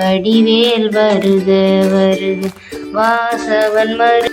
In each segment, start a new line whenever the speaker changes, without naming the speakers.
வடிவேல் வருக வருக வாசவன் மரு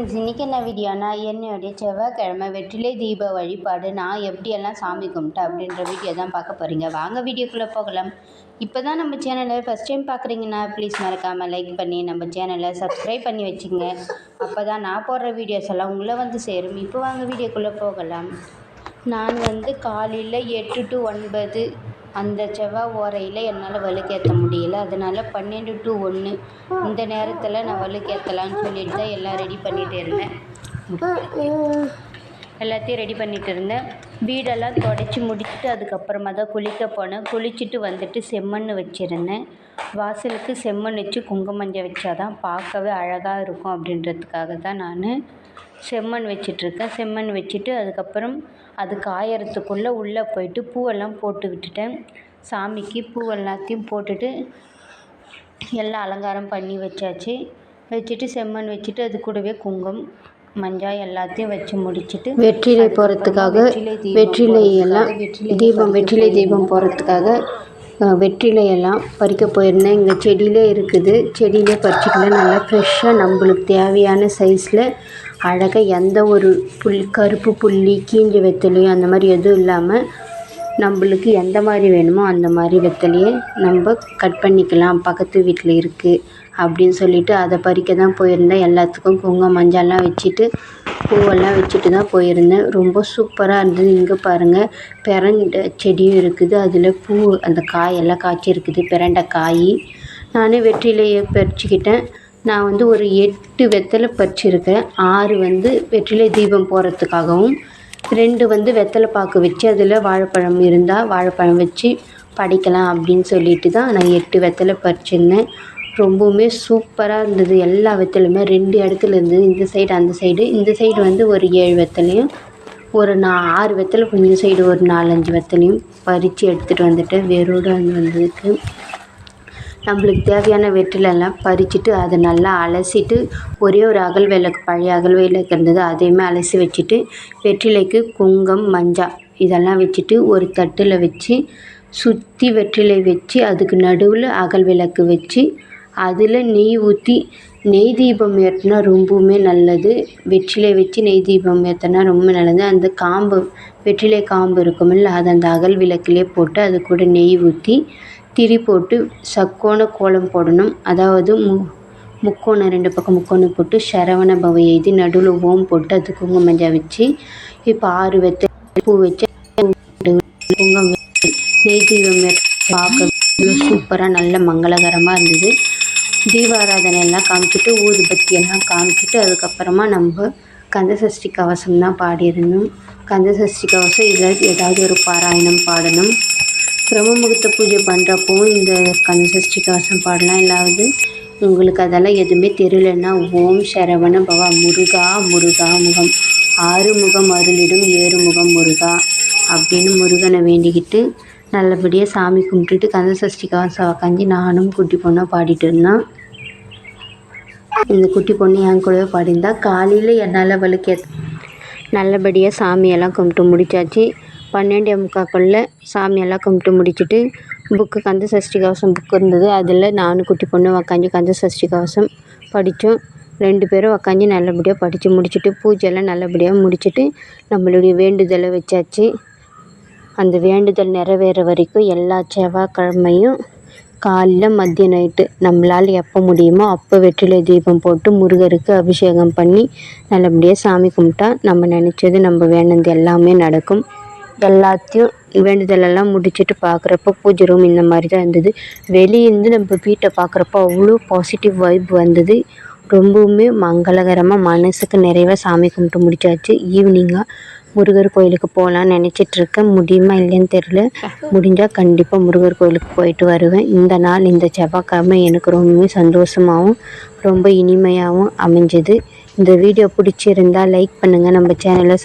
ஃப்ரெண்ட்ஸ் இன்றைக்கி என்ன வீடியோனா என்னுடைய செவ்வாய்க்கிழமை வெற்றிலை தீப வழிபாடு. நான் எப்படியெல்லாம் சாமி கும்பிட்டேன் அப்படின்ற வீடியோ தான் பார்க்க போகிறீங்க வாங்க வீடியோக்குள்ளே போகலாம். இப்போ தான் நம்ம சேனலை ஃபஸ்ட் டைம் பார்க்குறீங்கன்னா ப்ளீஸ் மறக்காமல் லைக் பண்ணி நம்ம சேனலை சப்ஸ்கிரைப் பண்ணி வச்சுங்க. அப்போ தான் நான் போடுற வீடியோஸ் எல்லாம் உங்களை வந்து சேரும். இப்போ வாங்க வீடியோக்குள்ளே போகலாம். நான் வந்து காலையில் எட்டு டு ஒன்பது அந்த செவ்வாய் ஓரையில் என்னால் வலுக்கேற்ற முடியல. அதனால் பன்னெண்டு டு ஒன்று இந்த நேரத்தில் நான் வலுக்கேற்றலான்னு சொல்லிட்டு தான் எல்லாம் ரெடி பண்ணிகிட்டு இருந்தேன். எல்லாத்தையும் ரெடி பண்ணிகிட்டு இருந்தேன். வீடெல்லாம் தொடச்சி முடிச்சுட்டு அதுக்கப்புறமா தான் குளிக்க போனேன். குளிச்சுட்டு வந்துட்டு செம்மண் வச்சுருந்தேன். வாசலுக்கு செம்மண் வச்சு குங்குமஞ்சள் வச்சா தான் பார்க்கவே அழகாக இருக்கும் அப்படின்றதுக்காக தான் நான் செம்மண் வச்சிட்ருக்கேன் செம்மண் வச்சுட்டு அதுக்கப்புறம் அது காயறதுக்குள்ளே உள்ளே போயிட்டு பூவெல்லாம் போட்டு விட்டுட்டேன். சாமிக்கு பூ எல்லாத்தையும் போட்டுட்டு எல்லாம் அலங்காரம் பண்ணி வச்சாச்சு. வச்சுட்டு செம்மண் வச்சுட்டு அது கூடவே குங்குமம் மஞ்சள் எல்லாத்தையும் வச்சு முடிச்சுட்டு
வெற்றிலை போகிறதுக்காக வெற்றிலை எல்லாம் தீபம் வெற்றிலை தீபம் போகிறதுக்காக வெற்றிலை எல்லாம் பறிக்க போயிருந்தேன். இங்கே செடியிலே இருக்குது. செடியிலே பறிச்சுக்கலாம் நல்லா ஃப்ரெஷ்ஷாக நம்மளுக்கு தேவையான சைஸில் அழகாக எந்த ஒரு புல் கருப்பு புள்ளி கீஞ்ச வெத்தலையும் அந்த மாதிரி எதுவும் இல்லாமல் நம்மளுக்கு எந்த மாதிரி வேணுமோ அந்த மாதிரி வெத்தலையை நம்ம கட் பண்ணிக்கலாம். பக்கத்து வீட்டில் இருக்குது அப்படின்னு சொல்லிட்டு அதை பறிக்க தான் போயிருந்தேன். எல்லாத்துக்கும் குங்குமம் மஞ்சள்லாம் வச்சுட்டு பூவெல்லாம் வச்சுட்டு தான் போயிருந்தேன். ரொம்ப சூப்பராக இருந்தது. இங்கே பாருங்கள் பிரண்ட செடியும் இருக்குது. அதில் பூ அந்த காயெல்லாம் காய்ச்சிருக்குது. பிரண்டை காய். நானே வெற்றிலையை பறிச்சுக்கிட்டேன். நான் வந்து ஒரு எட்டு வெத்தலை பறிச்சிருக்கேன். ஆறு வந்து வெற்றிலை தீபம் போகிறதுக்காகவும் ரெண்டு வந்து வெத்தலை பாக்கு வச்சு அதில் வாழைப்பழம் இருந்தால் வாழைப்பழம் வச்சு படைக்கலாம் அப்படின்னு சொல்லிட்டு தான் நான் எட்டு வெத்தலை பறிச்சிருந்தேன். ரொம்பவுமே சூப்பராக இருந்தது. எல்லா வெத்தலையுமே ரெண்டு இடத்துல இருந்தது இந்த சைடு அந்த சைடு இந்த சைடு வந்து ஒரு ஏழு வெத்தலையும் ஒரு நா ஆறு வெத்தலை இந்த சைடு ஒரு நாலஞ்சு வெத்தலையும் பறித்து எடுத்துகிட்டு வந்துட்டேன். வேரோடு வந்து வந்ததுக்கு. நம்மளுக்கு தேவையான வெற்றிலெல்லாம் பறிச்சுட்டு அதை நல்லா அலசிட்டு ஒரே ஒரு அகல் விளக்கு பழைய அகல் விளக்கு இருந்தது அதையுமே அலசி வச்சுட்டு வெற்றிலைக்கு குங்கம் மஞ்சள் இதெல்லாம் வச்சுட்டு ஒரு தட்டில் வச்சு சுற்றி வெற்றிலை வச்சு அதுக்கு நடுவில் அகல் விளக்கு வச்சு அதில் நெய் ஊற்றி நெய் தீபம் ஏற்றினா ரொம்பவுமே நல்லது. வெற்றிலை வச்சு நெய் தீபம் ஏற்றினா ரொம்ப நல்லது. அந்த காம்பு வெற்றிலை காம்பு இருக்குமில்ல அதை அந்த அகல் விளக்குலேயே போட்டு அது கூட நெய் ஊற்றி திரி போட்டு சக்கோண கோலம் போடணும். அதாவது மு முக்கோணம் ரெண்டு பக்கம் முக்கோணம் போட்டு சரவண பவ எழுதி நடுவில் ஓம் போட்டு அது குங்குமம் மஞ்சள் வச்சு இப்போ ஆறு வெத்த பூ வச்சு குங்குமம் வச்சு நெய் தீபம் பார்க்க சூப்பராக நல்ல மங்களகரமாக இருந்தது. தீபாராதனை எல்லாம் காமிச்சிட்டு ஊதுபத்தி எல்லாம் காமிச்சிட்டு அதுக்கப்புறமா நம்ம கந்தசஷ்டி கவசம் தான் பாடியிருந்தோம் கந்தசஷ்டி கவசம் இதில் ஏதாவது ஒரு பாராயணம் பாடணும். பிரம்ம முகூர்த்த பூஜை பண்ணுறப்போ இந்த கந்தசஷ்டி கவசம் பாடலாம் இல்லாவது உங்களுக்கு அதெல்லாம் எதுவுமே தெரியலன்னா ஓம் சரவண பவா முருகா முருகா முகம் ஆறுமுகம் அருளிடும் ஏறுமுகம் முருகா அப்படின்னு முருகனை வேண்டிக்கிட்டு நல்லபடியாக சாமி கும்பிட்டுட்டு கந்தசஷ்டி கவசம் உக்காந்து நானும் குட்டி பொண்ணாக பாடிட்டு இருந்தேன் இந்த குட்டி பொண்ணு என் கூடவே பாடியிருந்தா. காலையில் என்னால் விளக்கே நல்லபடியாக சாமியெல்லாம் கும்பிட்டு முடிச்சாச்சு. பன்னெண்டே முக்காக்குள்ளே சாமியெல்லாம் கும்பிட்டு முடிச்சுட்டு புக்கு கந்த சஷ்டி கவசம் புக்கு இருந்தது. அதில் நானும் குட்டி பொண்ணு உக்காந்து கந்த சஷ்டி கவசம் படித்தோம். ரெண்டு பேரும் உக்காஞ்சி நல்லபடியாக படித்து முடிச்சுட்டு பூஜையெல்லாம் நல்லபடியாக முடிச்சுட்டு நம்மளுடைய வேண்டுதலை வச்சாச்சு. அந்த வேண்டுதல் நிறைவேற வரைக்கும் எல்லா செவ்வாய்க்கிழமையும் காலைல மதியம் நைட்டு நம்மளால் எப்போ முடியுமோ அப்போ வெற்றிலை தீபம் போட்டு முருகருக்கு அபிஷேகம் பண்ணி நல்லபடியாக சாமி கும்பிட்டா நம்ம நினச்சது நம்ம வேணுனது எல்லாமே நடக்கும். எல்லாத்தையும் வேண்டுதலெல்லாம் முடிச்சுட்டு பார்க்குறப்ப பூஜை ரூம் இந்த மாதிரி தான் இருந்தது வெளியேருந்து நம்ம வீட்டை பார்க்குறப்போ அவ்வளோ பாசிட்டிவ் வைப் வந்தது. ரொம்பவுமே மங்களகரமாக மனசுக்கு நிறைவாக சாமி கும்பிட்டு முடிச்சாச்சு. ஈவினிங்காக முருகர் கோயிலுக்கு போகலான்னு நினச்சிட்ருக்கேன் முடியுமா இல்லைன்னு தெரில முடிஞ்சால் கண்டிப்பாக முருகர் கோயிலுக்கு போயிட்டு வருவேன். இந்த நாள் இந்த செவ்வாய்க்கிழமை எனக்கு ரொம்பவே சந்தோஷமாகவும் ரொம்ப இனிமையாகவும் அமைஞ்சது. இந்த வீடியோ பிடிச்சிருந்தா லைக் பண்ணுங்கள் நம்ம சேனலை